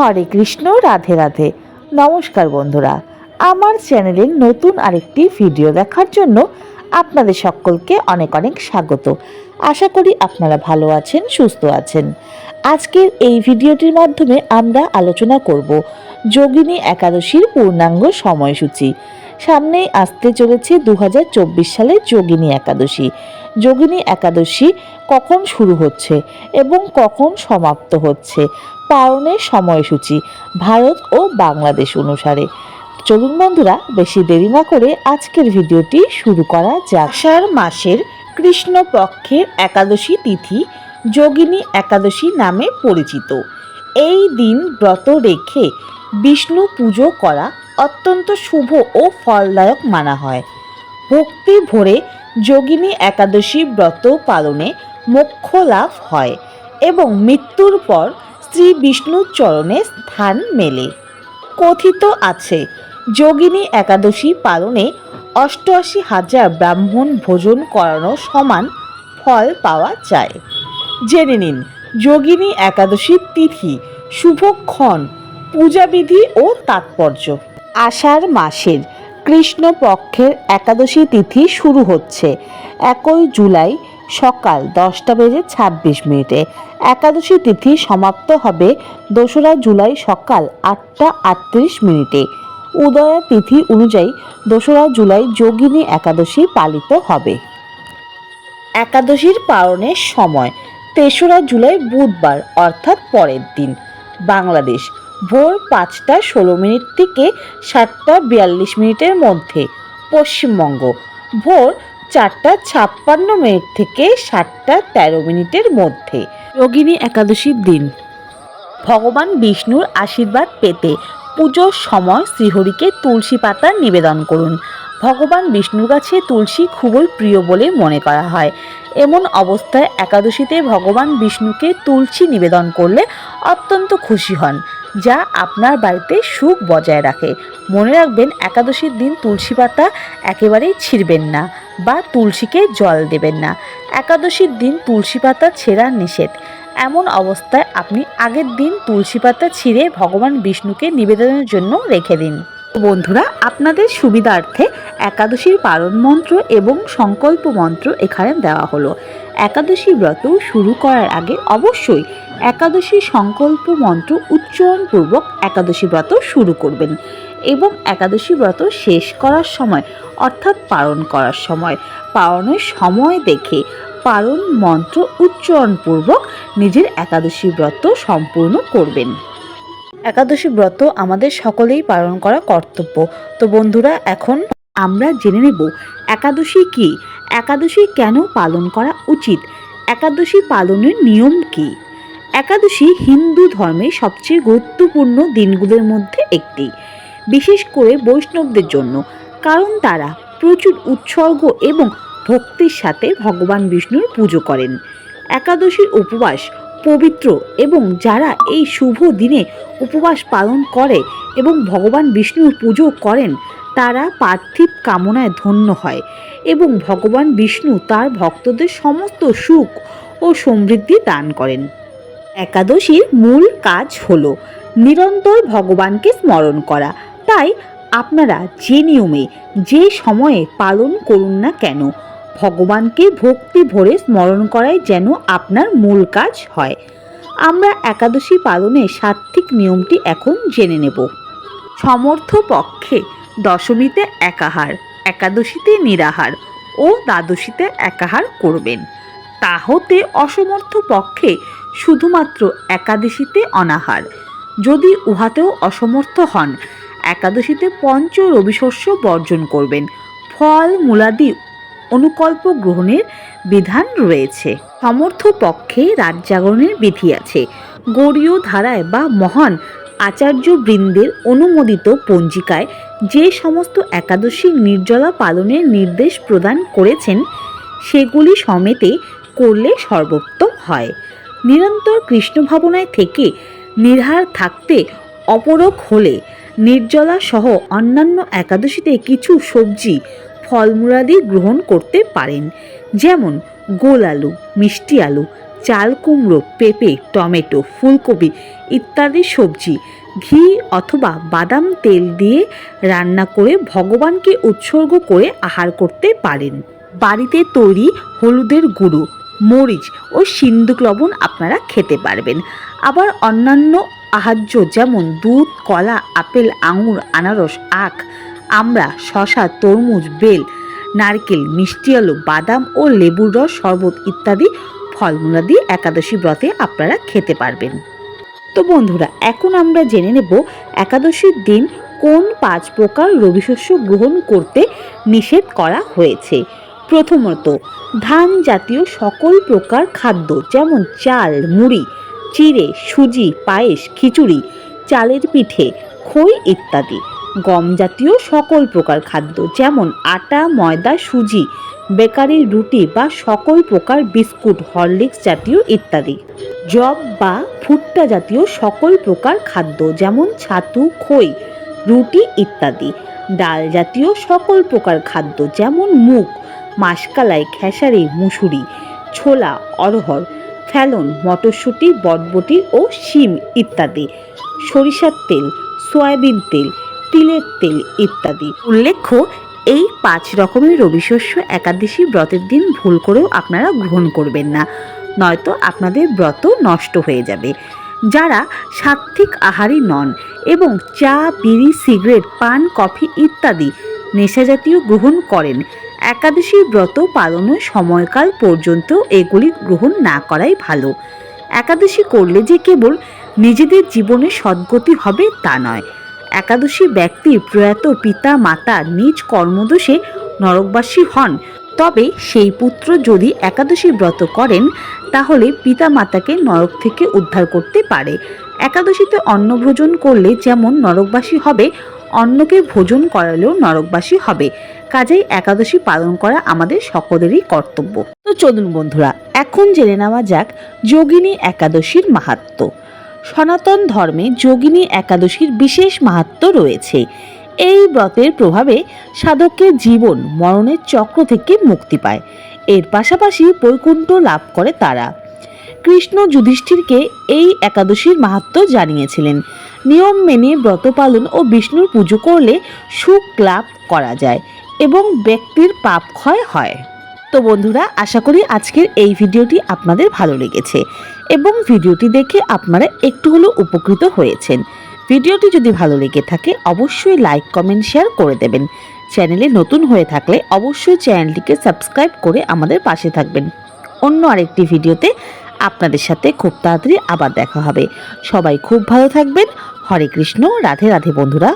হরে কৃষ্ণ, রাধে রাধে। নমস্কার বন্ধুরা, আমার চ্যানেলের নতুন আরেকটি ভিডিও দেখার জন্য আপনাদের সকলকে অনেক অনেক স্বাগত। আশা করি আপনারা ভালো আছেন, সুস্থ আছেন। আজকের এই ভিডিওটির মাধ্যমে আমরা আলোচনা করব যোগিনী একাদশীর পূর্ণাঙ্গ সময়সূচি। সামনেই আসতে চলেছে দু সালের যোগিনী একাদশী। যোগিনী একাদশী কখন শুরু হচ্ছে এবং কখন সমাপ্ত হচ্ছে পালনের সময়সূচি ভারত ও বাংলাদেশ অনুসারে। চলুন বন্ধুরা, বেশি দেরি না করে আজকের ভিডিওটি শুরু করা যাক। আষাঢ় মাসের কৃষ্ণপক্ষের একাদশী তিথি যোগিনী একাদশী নামে পরিচিত। এই দিন ব্রত রেখে বিষ্ণু পুজো করা অত্যন্ত শুভ ও ফলদায়ক মানা হয়। ভক্তি ভরে যোগিনী একাদশী ব্রত পালনে মোক্ষ লাভ হয় এবং মৃত্যুর পর শ্রী বিষ্ণুর চরণে স্থান মেলে। কথিত আছে, যোগিনী একাদশী পালনে অষ্টআশি হাজার ব্রাহ্মণ ভোজন করানো সমান ফল পাওয়া যায়। জেনে নিন, যোগিনী একাদশীর তিথি শুভক্ষণ পূজাবিধি ও তাৎপর্য। আষাঢ় মাসের কৃষ্ণপক্ষের একাদশী তিথি শুরু হচ্ছে, একই জুলাই সকাল দশটা বেজে ছাব্বিশ মিনিটে। একাদশী তিথি সমাপ্ত হবে দোসরা জুলাই সকাল আটটা আটত্রিশ মিনিটে। উদয়া তিথি অনুযায়ী দোসরা জুলাই যোগিনী একাদশী পালিত হবে। একাদশীর পালনের সময় তেসরা জুলাই বুধবার অর্থাৎ পরের দিন। বাংলাদেশ ভোর পাঁচটা ষোলো মিনিট থেকে সাতটা বিয়াল্লিশ মিনিটের মধ্যে। পশ্চিমবঙ্গ ভোর চারটা ছাপ্পান্ন মিনিট থেকে সাতটা তেরো মিনিটের মধ্যে। যোগিনী একাদশীর দিন। ভগবান বিষ্ণুর আশীর্বাদ পেতে পুজোর সময় শ্রীহরিকে তুলসী পাতা নিবেদন করুন। ভগবান বিষ্ণুর কাছে তুলসী খুবই প্রিয় বলে মনে করা হয়। এমন অবস্থায় একাদশীতে ভগবান বিষ্ণুকে তুলসী নিবেদন করলে অত্যন্ত খুশি হন, যা আপনার বাড়িতে সুখ বজায় রাখে। মনে রাখবেন, একাদশীর দিন তুলসী পাতা একেবারেই ছিঁড়বেন না। বা তুলসীকে জল দেবেন না। একাদশীর দিন তুলসী পাতা ছেঁড়া নিষেধ। এমন অবস্থায় আপনি আগের দিন তুলসী পাতা ছিঁড়ে ভগবান বিষ্ণুকে নিবেদনের জন্য রেখে দিন। বন্ধুরা, আপনাদের সুবিধার্থে একাদশীর পালন মন্ত্র এবং সংকল্প মন্ত্র এখানে দেওয়া হলো। একাদশী ব্রত শুরু করার আগে অবশ্যই একাদশী সংকল্প মন্ত্র উচ্চারণপূর্বক একাদশী ব্রত শুরু করবেন। এবং একাদশী ব্রত শেষ করার সময়, অর্থাৎ পালন করার সময়। পালনের সময় দেখে পালন মন্ত্র উচ্চারণপূর্বক নিজের একাদশী ব্রত সম্পূর্ণ করবেন। একাদশী ব্রত আমাদের সকলেই পালন করা কর্তব্য। তো বন্ধুরা, এখন আমরা জেনে নেব একাদশী কি? একাদশী কেন পালন করা উচিত? একাদশী পালনের নিয়ম কি? একাদশী হিন্দু ধর্মের সবচেয়ে গুরুত্বপূর্ণ দিনগুলোর মধ্যে একটি। বিশেষ করে বৈষ্ণবদের জন্য, কারণ তারা প্রচুর উৎসর্গ এবং ভক্তির সাথে ভগবান বিষ্ণুর পুজো করেন। একাদশীর উপবাস পবিত্র এবং যারা এই শুভ দিনে উপবাস পালন করে এবং ভগবান বিষ্ণুর পুজো করেন, তারা পার্থিব কামনায় ধন্য হয় এবং ভগবান বিষ্ণু তার ভক্তদের সমস্ত সুখ ও সমৃদ্ধি দান করেন। একাদশীর মূল কাজ হল নিরন্তর ভগবানকে স্মরণ করা তাই আপনারা যে নিয়মে, যে সময়ে পালন করুন না কেন, ভগবানকে ভক্তি ভরে স্মরণ করাই যেন আপনার মূল কাজ হয়। আমরা একাদশী পালনের সাত্ত্বিক নিয়মটি এখন জেনে নেব। সমর্থ পক্ষে দশমীতে একাহার, একাদশীতে নিরাহার ও দ্বাদশীতে একাহার করবেন। তা হতে অসমর্থ পক্ষে শুধুমাত্র একাদশীতে অনাহার। যদি উহাতেও অসমর্থ হন একাদশীতে পঞ্চ রবিশস্য বর্জন করবেন। ফল, মূলাদি অনুকল্প গ্রহণের বিধান রয়েছে। সমর্থ পক্ষে রাত জাগরণের বিধি আছে। গৌরীয় ধারায় বা মহান আচার্য বৃন্দের অনুমোদিত পঞ্জিকায় যে সমস্ত একাদশী নির্জলা পালনের নির্দেশ প্রদান করেছেন, সেগুলি সমেতে করলে সর্বোত্তম হয়। নিরন্তর কৃষ্ণ ভাবনায় থেকে নির্হার থাকতে অপরক হলে নির্জলা সহ অন্যান্য একাদশীতে কিছু সবজি ফলমূলাদি গ্রহণ করতে পারেন। যেমন গোল আলু, মিষ্টি আলু, চাল কুমড়ো, পেঁপে, টমেটো, ফুলকপি ইত্যাদি সবজি, ঘি অথবা বাদাম তেল দিয়ে রান্না করে ভগবানকে উৎসর্গ করে আহার করতে পারেন। বাড়িতে তৈরি হলুদের গুঁড়ো, মরিচ ও সিন্দুক লবণ আপনারা খেতে পারবেন। আবার অন্যান্য আহার্য যেমন দুধ, কলা, আপেল, আঙুর, আনারস, আখ, আমড়া শশা তরমুজ, বেল, নারকেল, মিষ্টি আলু, বাদাম ও লেবুর রস, শরবত ইত্যাদি ফলমূলাদি একাদশী ব্রতে আপনারা খেতে পারবেন। তো বন্ধুরা, এখন আমরা জেনে নেব একাদশীর দিন কোন পাঁচ প্রকার রবিশস্য গ্রহণ করতে নিষেধ করা হয়েছে। প্রথমত, ধান জাতীয় সকল প্রকার খাদ্য যেমন চাল, মুড়ি চিড়ে, সুজি, পায়েস, খিচুড়ি, চালের পিঠে, খই ইত্যাদি। গম জাতীয় সকল প্রকার খাদ্য, যেমন আটা, ময়দা, সুজি বেকারির রুটি বা সকল প্রকার বিস্কুট, হরলিক্স জাতীয় ইত্যাদি। জব বা ভুট্টা জাতীয় সকল প্রকার খাদ্য, যেমন ছাতু, খই, রুটি ইত্যাদি। ডাল জাতীয় সকল প্রকার খাদ্য, যেমন মুগ, মাসকালাই, খেসারি, মুসুরি, ছোলা অরহর ফ্যালন মটরশুঁটি, বটবটি ও শিম ইত্যাদি। সরিষার তেল, সয়াবিন তেল, তিলের তেল ইত্যাদি। উল্লেখ্য, এই পাঁচ রকমের রবিশস্য একাদশী ব্রতের দিন ভুল করেও আপনারা গ্রহণ করবেন না। নয়তো আপনাদের ব্রত নষ্ট হয়ে যাবে। যারা সাত্ত্বিক আহারী নন এবং চা, বিড়ি, সিগারেট, পান, কফি ইত্যাদি নেশাজাতীয় গ্রহণ করেন একাদশী ব্রত পালনের সময়কাল পর্যন্ত এগুলি গ্রহণ না করাই ভালো। একাদশী করলে যে কেবল নিজেদের জীবনে সদ্গতি হবে তা নয়। একাদশী ব্যক্তি প্রয়াত পিতা, মাতা নিজ কর্মদোষে নরকবাসী হন। তবে সেই পুত্র যদি একাদশী ব্রত করেন, তাহলে পিতা মাতাকে নরক থেকে উদ্ধার করতে পারে। একাদশীতে অন্নভোজন করলে যেমন নরকবাসী হবে অন্নকে ভোজন করালেও নরকবাসী হবে। কাজেই একাদশী পালন করা আমাদের সকলেরই কর্তব্য। তো চলুন বন্ধুরা, এখন জেনে নেওয়া যাক যোগিনী একাদশীর মাহাত্ম্য সনাতন ধর্মে যোগিনী একাদশীর বিশেষ মাহাত্ম্য রয়েছে। এই ব্রতের প্রভাবে সাধকের জীবন, মরণের চক্র থেকে মুক্তি পায়। এর পাশাপাশি বৈকুণ্ঠ লাভ করে তারা। কৃষ্ণ যুধিষ্ঠিরকে এই একাদশীর মাহাত্ম্য জানিয়েছিলেন। নিয়ম মেনে ব্রত পালন ও বিষ্ণুর পুজো করলে সুখ লাভ করা যায় এবং ব্যক্তির পাপ ক্ষয় হয়। তো বন্ধুরা, আশা করি আজকের এই ভিডিওটি আপনাদের ভালো লেগেছে এবং ভিডিওটি দেখে আপনারা একটু হলেও উপকৃত হয়েছেন। ভিডিওটি যদি ভালো লেগে থাকে, অবশ্যই লাইক, কমেন্ট, শেয়ার করে দেবেন। চ্যানেলে নতুন হয়ে থাকলে অবশ্যই চ্যানেলটিকে সাবস্ক্রাইব করে আমাদের পাশে থাকবেন। অন্য আরেকটি ভিডিওতে আপনাদের সাথে খুব তাড়াতাড়ি আবার দেখা হবে। সবাই খুব ভালো থাকবেন। হরে কৃষ্ণ, রাধে রাধে বন্ধুরা।